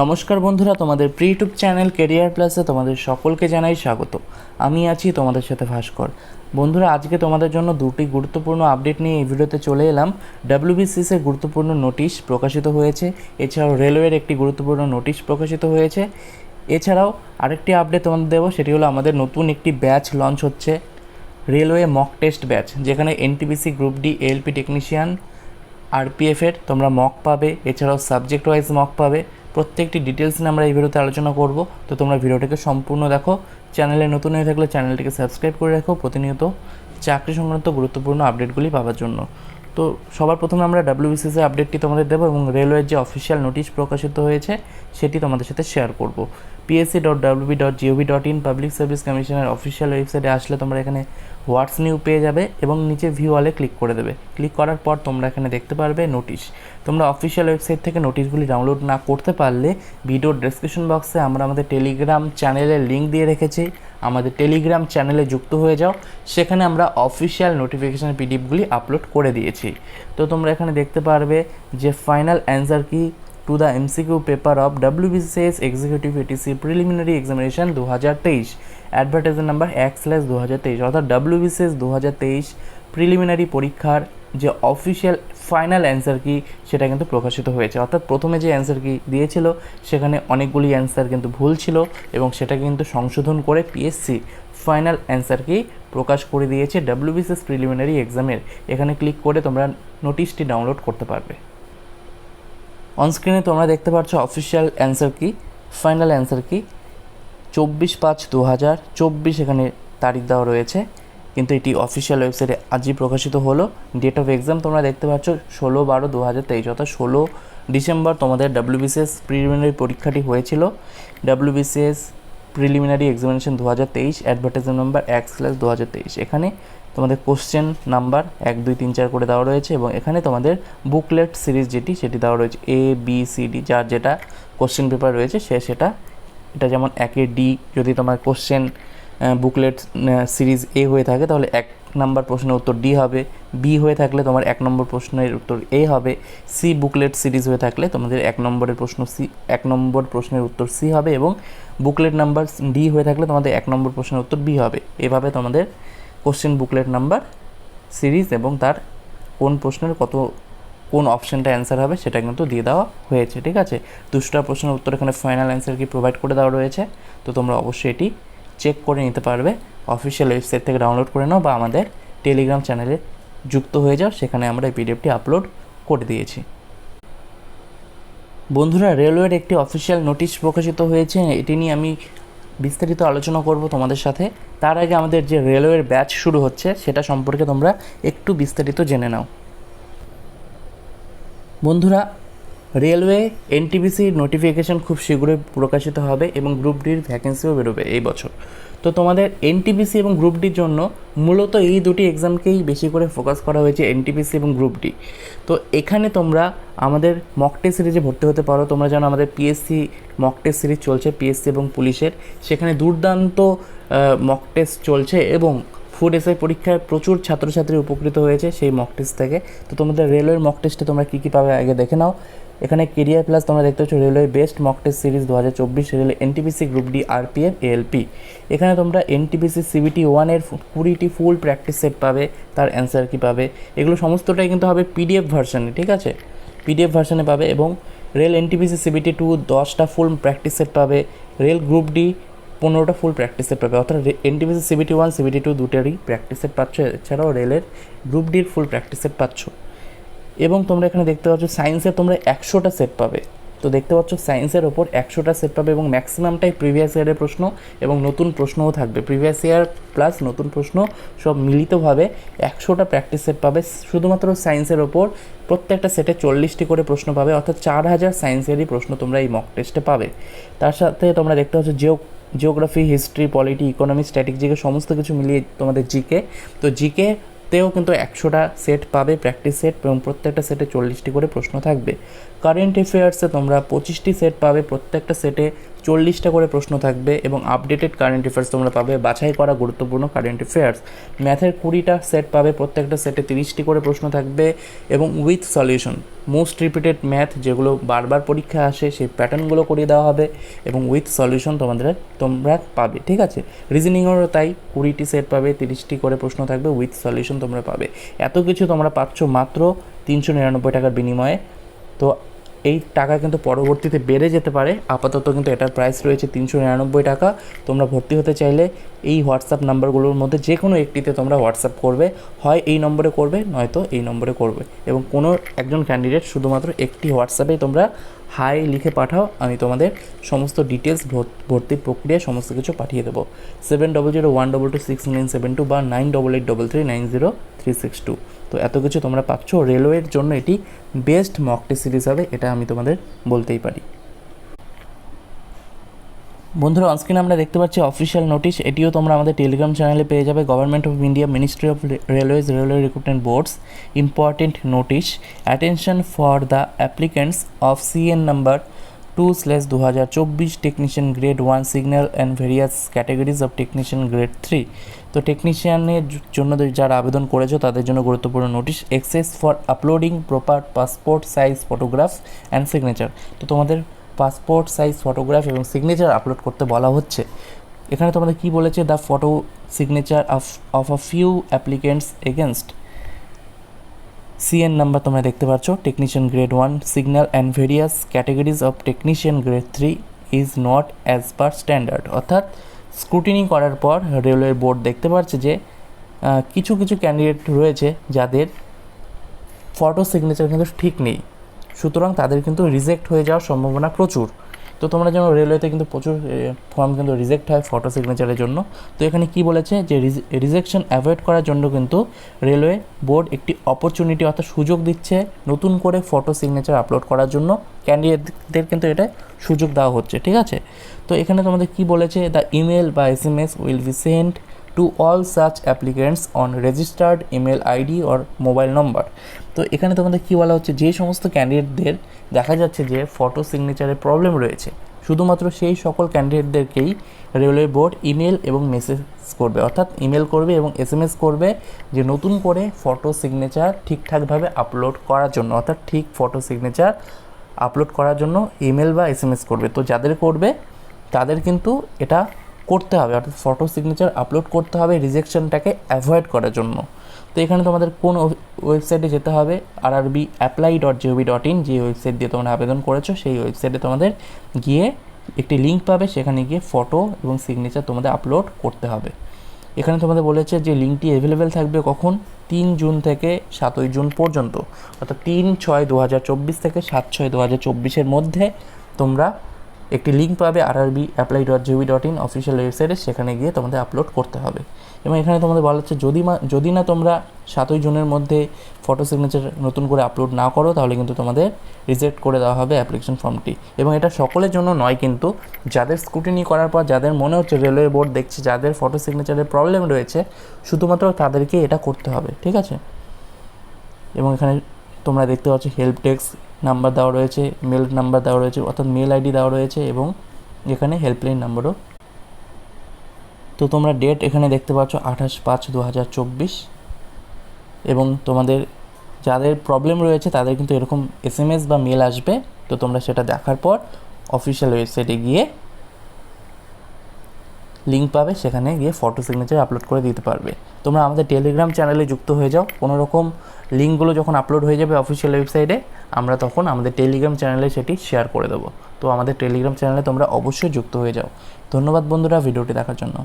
নমস্কার বন্ধুরা, তোমাদের প্রি ইউটিউব চ্যানেল কেরিয়ার প্লাসে তোমাদের সকলকে জানাই স্বাগত। আমি আছি তোমাদের সাথে ভাস্কর। বন্ধুরা, আজকে তোমাদের জন্য দুটি গুরুত্বপূর্ণ আপডেট নিয়ে এই ভিডিওতে চলে এলাম। ডাব্লিউবিসিএসের গুরুত্বপূর্ণ নোটিশ প্রকাশিত হয়েছে। এছাড়াও রেলওয়ের একটি গুরুত্বপূর্ণ নোটিশ প্রকাশিত হয়েছে। এছাড়াও আরেকটি আপডেট তোমাদের দেবো, সেটি হলো আমাদের নতুন একটি ব্যাচ লঞ্চ হচ্ছে। রেলওয়ে মক টেস্ট ব্যাচ যেখানে NTPC group D LP technician আরপিএফের তোমরা মক পাবে। এছাড়াও সাবজেক্ট ওয়াইজ মক পাবে। প্রত্যেকটি ডিটেলস নিয়ে আমরা এই ভিডিওতে আলোচনা করব। তো তোমরা ভিডিওটাকে সম্পূর্ণ দেখো। চ্যানেলে নতুন হয়ে থাকলে চ্যানেলটিকে সাবস্ক্রাইব করে রাখো। প্রতিনিয়ত চাকরি সংক্রান্ত গুরুত্বপূর্ণ আপডেটগুলি পাওয়ার জন্য। তো সবার প্রথমে আমরা ডাব্লিউবিসিসি আপডেটটি তোমাদের দেবো এবং রেলওয়ের যে অফিসিয়াল নোটিশ প্রকাশিত হয়েছে, সেটি তোমাদের সাথে শেয়ার করব। PSC dot WB dot GOV dot in public service কমিশনের অফিসিয়াল ওয়েবসাইটে আসলে তোমরা এখানে হোয়াটস নিউ পেয়ে যাবে এবং নিচে ভিউ অলে ক্লিক করে দেবে। ক্লিক করার পর তোমরা এখানে দেখতে পারবে নোটিশ তোমরা অফিসিয়াল ওয়েবসাইট থেকে নোটিশগুলি ডাউনলোড না করতে পারলে ভিডিওর ডেসক্রিপশন বক্সে আমরা আমাদের টেলিগ্রাম চ্যানেলের লিঙ্ক দিয়ে রেখেছি। আমাদের টেলিগ্রাম চ্যানেলে যুক্ত হয়ে যাও। সেখানে আমরা অফিসিয়াল নোটিফিকেশান পিডিএফগুলি আপলোড করে দিয়েছি। তো তোমরা এখানে দেখতে পারবে যে final answer key? To the MCQ paper of WBCS executive ATC preliminary examination দু হাজার তেইশ অ্যাডভার্টাইজার নাম্বার এক স্ল্যাশ দু হাজার তেইশ অর্থাৎ ডাব্লিউবিসিএস দু হাজার তেইশ প্রিলিমিনারি পরীক্ষার যে অফিসিয়াল ফাইনাল অ্যান্সার কি, সেটা কিন্তু প্রকাশিত হয়েছে। অর্থাৎ প্রথমে যে অ্যান্সার কি দিয়েছিল, সেখানে অনেকগুলি অ্যান্সার কিন্তু ভুল ছিল এবং সেটা কিন্তু সংশোধন করে পিএসসি ফাইনাল অ্যান্সার কি প্রকাশ করে দিয়েছে ডাব্লিউবিসিএস প্রিলিমিনারি এক্সামের এখানে ক্লিক করে তোমরা নোটিশটি ডাউনলোড করতে পারবে। অনস্ক্রিনে তোমরা দেখতে পাচ্ছ official answer key final answer key চব্বিশ পাঁচ দু হাজার চব্বিশ এখানে তারিখ দেওয়া রয়েছে, কিন্তু এটি অফিসিয়াল ওয়েবসাইটে আজই প্রকাশিত হলো। ডেট অফ এক্সাম তোমরা দেখতে পাচ্ছ ষোলো বারো দু হাজার তেইশ, অর্থাৎ ষোলো ডিসেম্বর তোমাদের ডাব্লিউবিসিএস প্রিলিমিনারি পরীক্ষাটি হয়েছিল। ডাব্লিউবিসিএস প্রিলিমিনারি এক্সামিনেশন দু হাজার তেইশ অ্যাডভার্টাইজমেন্ট নাম্বার এক স্ল্যাশ দু হাজার তেইশ। এখানে তোমাদের কোশ্চেন নাম্বার এক, দুই, তিন, চার করে দেওয়া রয়েছে এবং এখানে তোমাদের বুকলেট সিরিজ যেটি, সেটি দেওয়া রয়েছে এ বি সি ডি যার যেটা কোশ্চেন পেপার রয়েছে, সে সেটা, এটা যেমন একে ডি যদি তোমার কোশ্চেন বুকলেট সিরিজ এ হয়ে থাকে, তাহলে এক নম্বর প্রশ্নের উত্তর ডি হবে। বি হয়ে থাকলে তোমার এক নম্বর প্রশ্নের উত্তর এ হবে। সি বুকলেট সিরিজ হয়ে থাকলে তোমাদের এক নম্বরের প্রশ্ন সি এক নম্বর প্রশ্নের উত্তর সি হবে এবং বুকলেট নাম্বার ডি হয়ে থাকলে তোমাদের এক নম্বর প্রশ্নের উত্তর বি হবে। এভাবে তোমাদের কোশ্চেন বুকলেট নাম্বার সিরিজ এবং তার কোন প্রশ্নের কত, কোন অপশানটা অ্যান্সার হবে সেটা কিন্তু দিয়ে দেওয়া হয়েছে, ঠিক আছে? দুশোটা প্রশ্নের উত্তর এখানে ফাইনাল অ্যান্সার কি প্রোভাইড করে দেওয়া রয়েছে। তো তোমরা অবশ্যই এটি চেক করে নিতে পারবে। অফিসিয়াল ওয়েবসাইট থেকে ডাউনলোড করে নাও বা আমাদের টেলিগ্রাম চ্যানেলে যুক্ত হয়ে যাও, সেখানে আমরা এই পিডিএফটি আপলোড করে দিয়েছি। বন্ধুরা রেলওয়ের একটি অফিসিয়াল নোটিশ প্রকাশিত হয়েছে। এটি নিয়ে আমি বিস্তারিত আলোচনা করব তোমাদের সাথে। তার আগে আমাদের যে রেলওয়ের ব্যাচ শুরু হচ্ছে, সেটা সম্পর্কে তোমরা একটু বিস্তারিত জেনে নাও। বন্ধুরা রেলওয়ে এনটিপিসির নোটিফিকেশন খুব শীঘ্রই প্রকাশিত হবে এবং গ্রুপ ডির ভ্যাকেন্সিও বেরোবে এই বছর। তো তোমাদের এনটিপিসি এবং গ্রুপ ডির জন্য মূলত এই দুটি এক্সামকেই বেশি করে ফোকাস করা হয়েছে এনটিপিসি এবং গ্রুপ ডি তো এখানে তোমরা আমাদের মক টেস্ট সিরিজে ভর্তি হতে পারো। তোমরা জানো আমাদের পিএসসি মক সিরিজ চলছে পিএসসি এবং পুলিশের। সেখানে দুর্দান্ত মক টেস্ট চলছে এবং ফুড এসআই পরীক্ষায় প্রচুর ছাত্রছাত্রী উপকৃত হয়েছে সেই মক টেস্ট থেকে। তো তোমাদের রেলওয়ের মক টেস্টে তোমরা কী কী পাবে আগে দেখে নাও। এখানে কেরিয়ার প্লাস তোমরা দেখতে পাচ্ছ railway best mock test series দু হাজার চব্বিশ railway NTPC group D RPF ALP এখানে তোমরা এনটিপিসি সিবিটি ওয়ানের কুড়িটি ফুল প্র্যাকটিস সেট পাবে, তার অ্যান্সার কী পাবে। এগুলো সমস্তটাই কিন্তু হবে পিডিএফ ভার্সানে ঠিক আছে? পিডিএফ ভার্সানে পাবে এবং রেল এনটিপিসি সিবিটি টু দশটা ফুল প্র্যাকটিস সেট পাবে। রেল গ্রুপ ডি পনেরোটা ফুল প্র্যাকটিস সেট পাবে। অর্থাৎ NTPC CBT one CBT two দুটারই practice set পাচ্ছ। এছাড়াও রেলের গ্রুপ ডির ফুল প্র্যাকটিস সেট পাচ্ছ। এবং তোমরা এখানে দেখতে পাচ্ছ সায়েন্সের তোমরা একশোটা সেট পাবে। তো দেখতে পাচ্ছ সায়েন্সের ওপর একশোটা সেট পাবে এবং ম্যাক্সিমামটাই প্রিভিয়াস ইয়ারের প্রশ্ন এবং নতুন প্রশ্নও থাকবে। প্রিভিয়াস ইয়ার প্লাস নতুন প্রশ্ন সব মিলিতভাবে একশোটা প্র্যাকটিস সেট পাবে। শুধুমাত্র সায়েন্সের ওপর প্রত্যেকটা সেটে চল্লিশটি করে প্রশ্ন পাবে। অর্থাৎ চার হাজার সায়েন্সেরই প্রশ্ন তোমরা এই মক টেস্টে পাবে। তার সাথে তোমরা দেখতে পাচ্ছ geo geography history polity economy static GK সমস্ত কিছু মিলিয়ে তোমাদের জিকে। তো জিকে তেও কিন্তু একশোটা সেট পাবে প্র্যাকটিস সেট এবং প্রত্যেকটা সেটে চল্লিশটি করে প্রশ্ন থাকবে। কারেন্ট অ্যাফেয়ার্সে তোমরা পঁচিশটি সেট পাবে, প্রত্যেকটা সেটে চল্লিশটা করে প্রশ্ন থাকবে এবং আপডেটেড কারেন্ট অ্যাফেয়ার্স তোমরা পাবে, বাছাই করা গুরুত্বপূর্ণ কারেন্ট অ্যাফেয়ার্স ম্যাথের কুড়িটা সেট পাবে, প্রত্যেকটা সেটে তিরিশটি করে প্রশ্ন থাকবে এবং with solution most repeated math যেগুলো বারবার পরীক্ষা আসে, সেই প্যাটার্নগুলো করিয়ে দেওয়া হবে এবং উইথ সলিউশন তোমাদের, তোমরা পাবে, ঠিক আছে? রিজনিংয়েরও তাই, কুড়িটি সেট পাবে, তিরিশটি করে প্রশ্ন থাকবে উইথ সলিউশন তোমরা পাবে। এত কিছু তোমরা পাচ্ছ মাত্র তিনশো নিরানব্বই টাকার বিনিময়ে। তো এই টাকা কিন্তু পরবর্তীতে বেড়ে যেতে পারে। আপাতত কিন্তু এটার প্রাইস রয়েছে তিনশো নিরানব্বই টাকা। তোমরা ভর্তি হতে চাইলে এই হোয়াটসঅ্যাপ নাম্বারগুলোর মধ্যে যে কোনো একটিতে তোমরা হোয়াটসঅ্যাপ করবে। হয় এই নম্বরে করবে, নয়তো এই নম্বরে করবে। এবং কোনো একজন ক্যান্ডিডেট শুধুমাত্র একটি হোয়াটসঅ্যাপেই তোমরা হাই লিখে পাঠাও, আমি তোমাদের সমস্ত ডিটেলস ভর্তির প্রক্রিয়া সমস্ত কিছু পাঠিয়ে দেবো। Seven double zero one double two six nine seven two বা nine double eight double three nine zero three six two তো এত কিছু তোমরা পাচ্ছ। রেলওয়ের জন্য এটি বেস্ট মক টেস্ট সিরিজ হবে, এটা আমি তোমাদের বলতেই পারি। বন্ধুরা অনস্ক্রিনে আমরা দেখতে পাচ্ছি অফিসিয়াল নোটিশ এটিও তোমরা আমাদের টেলিগ্রাম চ্যানেলে পেয়ে যাবে। Government of India ministry of railways railway recruitment boards important notice attention for the applicants of CN number two slash দু হাজার চব্বিশ technician grade one signal and various categories of technician grade three তো টেকনিশিয়ানের জন্য যারা আবেদন করেছ, তাদের জন্য গুরুত্বপূর্ণ notice access for uploading proper passport size photograph and signature তো তোমাদের পাসপোর্ট সাইজ, ফটোগ্রাফ এবং সিগনেচার আপলোড করতে বলা হচ্ছে। এখানে তোমাদের কি বলেছে? The photo signature of of a few applicants against CN number তোমরা দেখতে পাচ্ছ। Technician grade one signal and various categories of technician grade three is not as per standard অর্থাৎ স্ক্রুটিনি করার পর রেলওয়ে বোর্ড দেখতে পাচ্ছে যে কিছু কিছু ক্যান্ডিডেট রয়েছে যাদের ফটো সিগনেচার কিন্তু ঠিক নেই। সুতরাং তাদের কিন্তু রিজেক্ট হয়ে যাওয়ার সম্ভাবনা প্রচুর। তো তোমরা যেন রেলওয়েতে কিন্তু প্রচুর ফর্ম কিন্তু রিজেক্ট হয় ফটো সিগনেচারের জন্য। তো এখানে কি বলেছে যে রিজেকশন অ্যাভয়েড করার জন্য কিন্তু রেলওয়ে বোর্ড একটি অপরচুনিটি অর্থাৎ সুযোগ দিচ্ছে নতুন করে ফটো সিগনেচার আপলোড করার জন্য। ক্যান্ডিডেটদের কিন্তু এটা সুযোগ দেওয়া হচ্ছে, ঠিক আছে? তো এখানে তোমাদের কি বলেছে? দ্য ইমেল বা S M S will be send to all such applicants on registered email ID or mobile number তো এখানে তোমাদের কী বলা হচ্ছে? যে সমস্ত ক্যান্ডিডেটদের দেখা যাচ্ছে যে ফটো সিগনেচারের প্রবলেম রয়েছে, শুধুমাত্র সেই সকল ক্যান্ডিডেটদেরকেই রেলওয়ে বোর্ড ইমেল এবং মেসেজ করবে। অর্থাৎ ইমেল করবে এবং এস এম এস করবে যে নতুন করে ফটো সিগনেচার ঠিকঠাকভাবে আপলোড করার জন্য, অর্থাৎ ঠিক ফটো সিগনেচার আপলোড করার জন্য ইমেল বা এস এস করবে। তো যাদের করবে, তাদের কিন্তু এটা করতে হবে, অর্থাৎ ফটো সিগনেচার আপলোড করতে হবে রিজেকশনটাকে অ্যাভয়েড করার জন্য। তো এখানে তোমাদের কোন ওয়েবসাইটে যেতে হবে? R RB apply dot GOV dot in যে ওয়েবসাইট দিয়ে তোমরা আবেদন করেছ, সেই ওয়েবসাইটে তোমাদের গিয়ে একটি লিঙ্ক পাবে, সেখানে গিয়ে ফটো এবং সিগনেচার তোমাদের আপলোড করতে হবে। এখানে তোমাদের বলেছে যে লিঙ্কটি অ্যাভেলেবেল থাকবে কখন? তিন জুন থেকে সাতই জুন পর্যন্ত। অর্থাৎ তিন ছয় দু হাজার চব্বিশ থেকে সাত ছয় দু হাজার চব্বিশের মধ্যে তোমরা একটি লিঙ্ক পাবে R RB apply dot GOV dot in official ওয়েবসাইটে সেখানে গিয়ে তোমাদের আপলোড করতে হবে। এবং এখানে তোমাদের বলা হচ্ছে, যদি মা, যদি না তোমরা সাতই জুনের মধ্যে ফটো সিগনেচার নতুন করে আপলোড না করো, তাহলে কিন্তু তোমাদের রিজেক্ট করে দেওয়া হবে অ্যাপ্লিকেশন ফর্মটি এবং এটা সকলের জন্য নয় কিন্তু, যাদের স্কুটিনি করার পর, যাদের মনে হচ্ছে রেলওয়ে বোর্ড দেখছে, যাদের ফটো সিগনেচারের প্রবলেম রয়েছে, শুধুমাত্র তাদেরকে এটা করতে হবে, ঠিক আছে? এবং এখানে তোমরা দেখতে পাচ্ছ হেল্প ডেস্ক নাম্বার দেওয়া রয়েছে মেল নাম্বার দেওয়া রয়েছে, অর্থাৎ মেল আইডি দেওয়া রয়েছে এবং এখানে হেল্পলাইন নাম্বারও তো তোমরা ডেট এখানে দেখতে পাচ্ছ আঠাশ পাঁচ দু হাজার চব্বিশ এবং তোমাদের যাদের প্রবলেম রয়েছে তাদের কিন্তু এরকম এস এম এস বা মেল আসবে। তো তোমরা সেটা দেখার পর অফিসিয়াল ওয়েবসাইটে গিয়ে লিঙ্ক পাবে, সেখানে গিয়ে ফটো সিগনেচার আপলোড করে দিতে পারবে। তোমরা আমাদের টেলিগ্রাম চ্যানেলে যুক্ত হয়ে যাও। কোনো রকম লিঙ্কগুলো যখন আপলোড হয়ে যাবে অফিসিয়াল ওয়েবসাইটে আমরা তখন আমাদের টেলিগ্রাম চ্যানেলে সেটি শেয়ার করে দেবো। তো আমাদের টেলিগ্রাম চ্যানেলে তোমরা অবশ্যই যুক্ত হয়ে যাও। ধন্যবাদ বন্ধুরা ভিডিওটি দেখার জন্য।